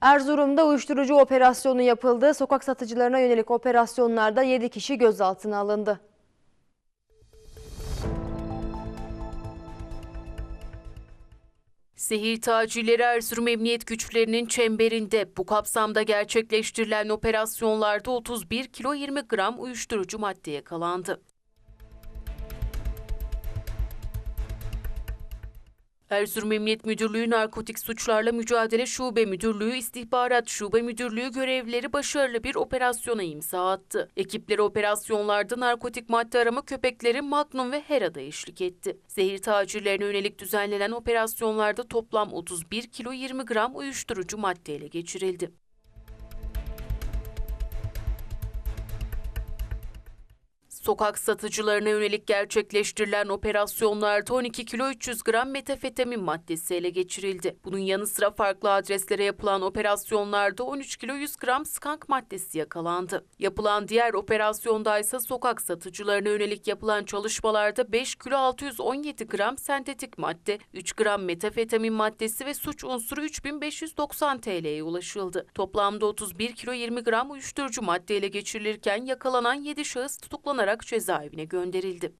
Erzurum'da uyuşturucu operasyonu yapıldı. Sokak satıcılarına yönelik operasyonlarda 7 kişi gözaltına alındı. Sehir tacirleri Erzurum Emniyet Güçlerinin çemberinde bu kapsamda gerçekleştirilen operasyonlarda 31 kilo 20 gram uyuşturucu madde yakalandı. Erzurum Emniyet Müdürlüğü Narkotik Suçlarla Mücadele Şube Müdürlüğü İstihbarat Şube Müdürlüğü görevlileri başarılı bir operasyona imza attı. Ekipleri operasyonlarda narkotik madde arama köpekleri Magnum ve Hera'da eşlik etti. Zehir tacirlerine yönelik düzenlenen operasyonlarda toplam 31 kilo 20 gram uyuşturucu madde ele geçirildi. Sokak satıcılarına yönelik gerçekleştirilen operasyonlarda 12 kilo 300 gram metafetamin maddesi ele geçirildi. Bunun yanı sıra farklı adreslere yapılan operasyonlarda 13 kilo 100 gram skank maddesi yakalandı. Yapılan diğer operasyonda ise sokak satıcılarına yönelik yapılan çalışmalarda 5 kilo 617 gram sentetik madde, 3 gram metafetamin maddesi ve suç unsuru 3590 TL'ye ulaşıldı. Toplamda 31 kilo 20 gram uyuşturucu madde ele geçirilirken yakalanan 7 şahıs tutuklanarak cezaevine gönderildi.